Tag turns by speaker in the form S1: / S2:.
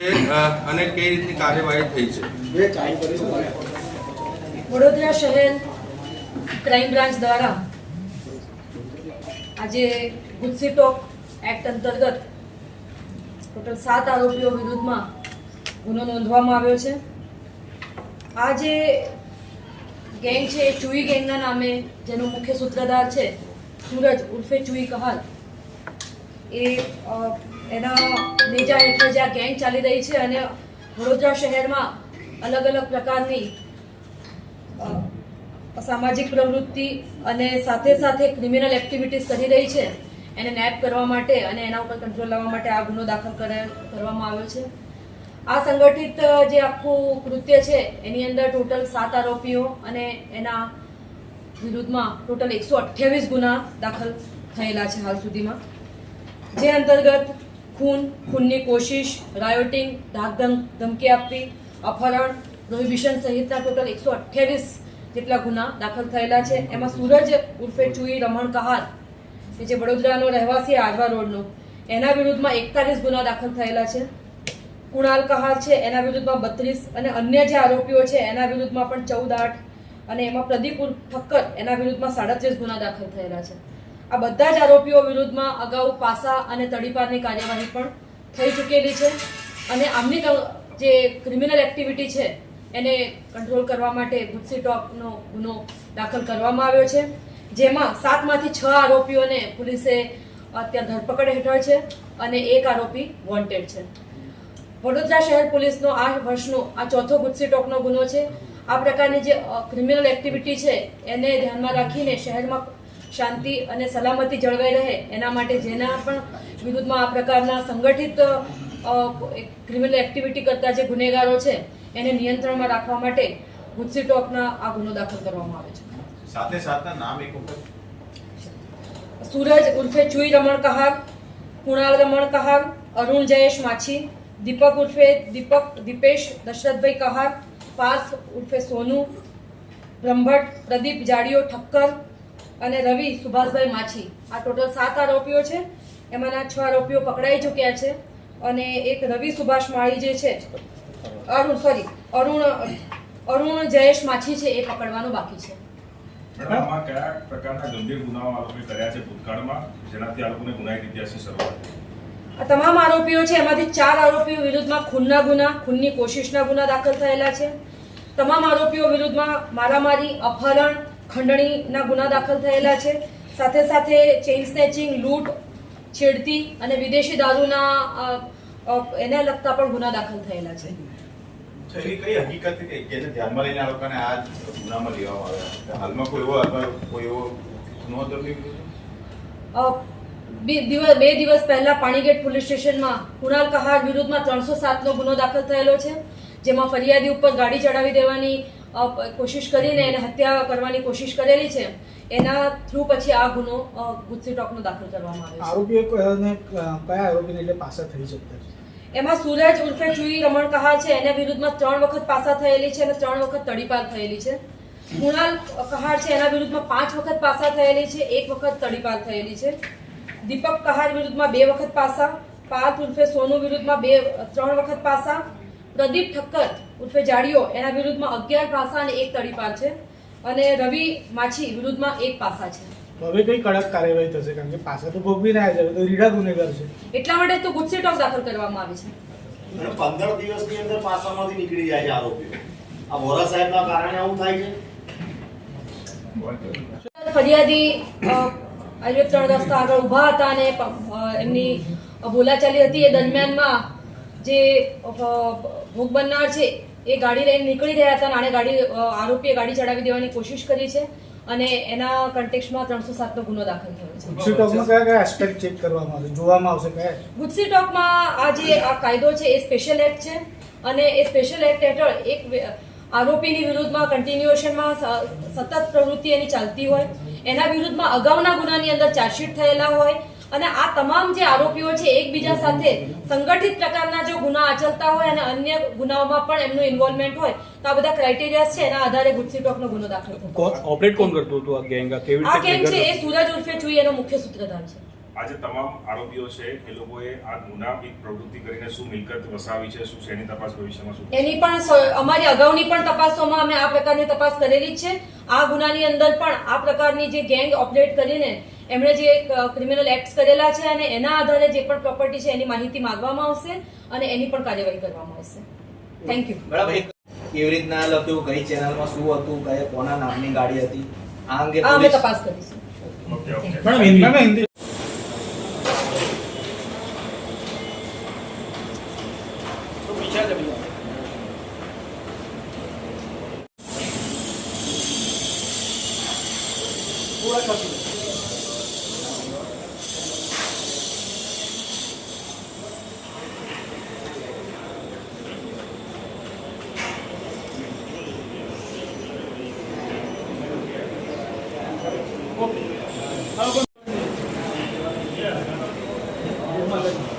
S1: અને કઈ રીતની કાર્યવાહી થઈ છે?
S2: વડોદરા શહેર ક્રાઇમ બ્રાન્ચ દ્વારા આજે ગુજસી ટોક એક્ટ અંતર્ગત ટોટલ સાત આરોપીઓ વિરુદ્ધમાં ગુનો નોંધવામાં આવ્યો છે. આ જે ગેંગ છે, એ ચુઈ ગેંગના નામે જેનો મુખ્ય સૂત્રધાર છે, સૂરજ ઉર્ફે ચુઈ કહાલ, એ એના નેજા હેઠળ જે આ ગેંગ ચાલી રહી છે અને વડોદરા શહેરમાં અલગ અલગ પ્રકારની સામાજિક પ્રવૃત્તિ અને સાથે સાથે ક્રિમિનલ એક્ટિવિટીઝ કરી રહી છે. એને નેપ કરવા માટે અને એના ઉપર કંટ્રોલ લાવવા માટે આ ગુનો દાખલ કરે- કરવામાં આવ્યો છે. આ સંગઠિત જે આખું કૃત્ય છે, એની અંદર ટોટલ સાત આરોપીઓ અને એના વિરુદ્ધમાં ટોટલ એકસો અઠ્યાવીસ ગુના દાખલ થયેલા છે હાલ સુધીમાં. જે અંતર્ગત ખૂન, ખૂનની કોશિશ રાયોટિંગ ધાકધમ, ધમકી આપવી, અપહરણ પ્રોહિબિશન સહિતના ટોટલ એકસો અઠ્યાવીસ જેટલા ગુના દાખલ થયેલા છે. એમાં સૂરજ ઉર્ફે ચુઈ રમણ કહાર કે જે વડોદરાનો રહેવાસી આજવા રોડનો, એના વિરુદ્ધમાં એકતાલીસ ગુના દાખલ થયેલા છે. કુણાલ કહાર છે, એના વિરુદ્ધમાં બત્રીસ અને અન્ય જે આરોપીઓ છે, એના વિરુદ્ધમાં પણ ચૌદ, આઠ અને એમાં પ્રદીપ ઠક્કર એના વિરુદ્ધમાં સાડત્રીસ ગુના દાખલ થયેલા છે. આ બધા જ આરોપીઓ વિરુદ્ધમાં અગાઉ પાસા અને તડીપારની કાર્યવાહી પણ થઈ ચૂકેલી છે અને આમની જે ક્રિમિનલ એક્ટિવિટી છે, એને કંટ્રોલ કરવા માટે ગુજસી ટોકનો ગુનો દાખલ કરવામાં આવ્યો છે. જેમાં સાતમાંથી છ આરોપીઓને પોલીસે અત્યારે ધરપકડ હેઠળ છે અને એક આરોપી વોન્ટેડ છે. વડોદરા શહેર પોલીસનો આ વર્ષનો, આ ચોથો ગુજસી ટોકનો ગુનો છે. આ પ્રકારની જે ક્રિમિનલ એક્ટિવિટી છે, એને ધ્યાનમાં રાખીને શહેરમાં શાંતિ અને સલામતી જળવાઈ રહે એના માટે જેના પણ વિરુદ્ધમાં આ પ્રકારના સંગઠિત ક્રિમિનલ એક્ટિવિટી કરતા જે ગુનેગારો છે એને નિયંત્રણમાં રાખવા માટે ગુજસી ટોપના આ ગુનો દાખલ કરવામાં આવે છે.
S3: સાથે સાથે નામ એક વખત.
S2: સૂરજ ઉર્ફે ચુઈ રમણ કહાર કુણાલ રમણ કહાર અરુણ જયેશ માછી દીપક ઉર્ફે દીપક દીપેશ દશરથભાઈ કહાર પાર્થ ઉર્ફે સોનુ બ્રહ્મભટ્ટ પ્રદીપ જાડીઓ ઠક્કર અને રવિ સુભાષભાઈ માછી. આ ટોટલ સાત આરોપીઓ છે. એમાંના છ આરોપીઓ પકડાઈ ચૂક્યા છે અને એક રવિ સુભાષ માળી જે છે અરુણ સોરી અરુણ અરુણ જયેશ માછી છે એ પકડવાનું બાકી છે.
S4: આમાં કયા પ્રકારના ગંભીર ગુનાઓ આ કર્યા છે ભૂતકાળમાં? જેનાથી આ લોકોને ગુનાહિત ઇતિહાસની શરૂઆત
S2: આ તમામ આરોપીઓ છે એમાંથી ચાર આરોપીઓ વિરુદ્ધમાં ખૂનના ગુના ખૂનની કોશિશના ગુના દાખલ થયેલા છે. તમામ આરોપીઓ વિરુદ્ધમાં મારામારી અપહરણ ખંડણીના ગુના દાખલ થયેલા છે. સાથે સાથે ચેઇન સ્નેચિંગ લૂંટ છેડતી અને વિદેશી દારૂના એને લગતા પણ ગુના દાખલ થયેલા છે.
S3: એવી કઈ હકીકત કે જેને ધ્યાનમાં લઈને આ લોકોને આ ગુનામાં લેવામાં આવ્યા હાલમાં કોઈ એવો કોઈ એવો ગુનો હતો
S2: બે દિવસ પહેલા પાણીગેટ પોલીસ સ્ટેશનમાં કુણાલ કહાર વિરુદ્ધમાં ત્રણસો સાતનો ગુનો દાખલ થયેલો છે જેમાં ફરિયાદી ઉપર ગાડી ચડાવી દેવાની કોશિશ કરીને એને હત્યા કરવાની કોશિશ કરેલી છે. એના થ્રુ પછી આ ગુનો ગુસ્સી ટોકનો દાખલ કરવામાં આવ્યો
S5: આરોપીઓ કયા આરોપીને એટલે પાસા થઈ શકતા છે?
S2: એમાં સૂરજ ઉર્ફે ચુઈ રમણ કહાર છે. એના વિરુદ્ધમાં ત્રણ વખત પાસા થયેલી છે અને ત્રણ વખત તડીપાર થયેલી છે. કુણાલ કહાર છે. એના વિરુદ્ધમાં પાંચ વખત પાસા થયેલી છે. એક વખત તડીપાર થયેલી છે. દીપક કહાર વિરુદ્ધમાં બે વખત પાસા. પાર્થ ઉર્ફે સોનુ વિરુદ્ધમાં બે ત્રણ વખત પાસા. પ્રદીપ ઠક્કર ઉર્ફે જાડીઓ એના વિરુદ્ધમાં અગિયાર પાસા અને એક તડીપાર છે. અને રવિ માછી વિરુદ્ધમાં એક પાસા છે.
S5: હવે કઈ કડક કાર્યવાહી થશે? કારણ કે પાસા તો ભોગવી ના આવે તો રીડા ગુનેગાર છે.
S2: એટલા માટે તો ગુજસી ટોક દાખલ કરવામાં આવી છે.
S6: અને પંદર દિવસની અંદર પાસામાંથી નીકળી જાય છે આરોપીઓ. આ વોરા સાહેબના કારણે આવું થાય છે?
S2: ફરિયાદી આજે ત્રણ રસ્તા આગળ ઊભા હતા અને એમની બોલાચાલી હતી. એ દરમિયાનમાં જે ભોગ બનનાર છે એ ગાડી લઈને નીકળી રહ્યા હતા અને ગાડી આરોપીએ ગાડી ચડાવી દેવાની કોશિશ કરી છે અને એના કન્ટેક્સમાં ત્રણસો સાતનો ગુનો દાખલ થયો છે.
S5: ગુજસી ટોકમાં કયા કયા એસ્પેક્ટ ચેક કરવામાં આવશે? જોવામાં આવશે કયા?
S2: ગુજસી ટોકમાં આ જે આ કાયદો છે એ સ્પેશિયલ એક્ટ છે અને એ સ્પેશિયલ એક્ટ હેઠળ એક આરોપીની વિરુદ્ધમાં કન્ટિન્યુએશનમાં સતત પ્રવૃત્તિ એની ચાલતી હોય. એના વિરુદ્ધમાં અગાઉના ગુનાની અંદર ચાર્જશીટ થયેલા હોય અને આ તમામ જે આરોપીઓ છે એકબીજા સાથે સંગઠિત પ્રકારના જો ગુના આચરતા હોય અને અન્ય ગુનાઓમાં પણ એમનું ઇન્વોલ્વમેન્ટ હોય તો આ બધા ક્રાઇટેરિયા છે એના આધારે ગુજસી ટોકનો ગુનો દાખલ થતો
S7: ઓપરેટ કોણ કરતું હતું આ ગેંગ આ કેવી
S2: આ ગેંગ છે એ સુરજ ઉર્ફે ચુઈ એનો મુખ્ય સૂત્રધાર છે.
S4: આજે તમામ આરોપીઓ છે એ લોકોએ આ ગુનાહિત પ્રવૃત્તિ કરીને શું મિલકત વસાવી છે શું શેની તપાસ ભવિષ્યમાં શું
S2: એની પણ અમારી અગાઉની પણ તપાસોમાં અમે આ પ્રકારની તપાસ કરેલી જ છે. આ ગુનાની અંદર પણ આ પ્રકારની જે ગેંગ ઓપરેટ કરીને એમણે જે ક્રિમિનલ એક્ટ કરેલા છે અને એના આધારે જે પણ પ્રોપર્ટી છે એની માહિતી માંગવામાં આવશે અને એની પણ કાર્યવાહી કરવામાં આવશે. થેન્ક યુ
S7: કેવી રીતના લખ્યું? કઈ ચેનલમાં શું હતું? કયા કોના નામની ગાડી હતી? આ અંગે
S2: અમે તપાસ કરીશું.
S5: Madam Hindi Yeah. Oh my goodness.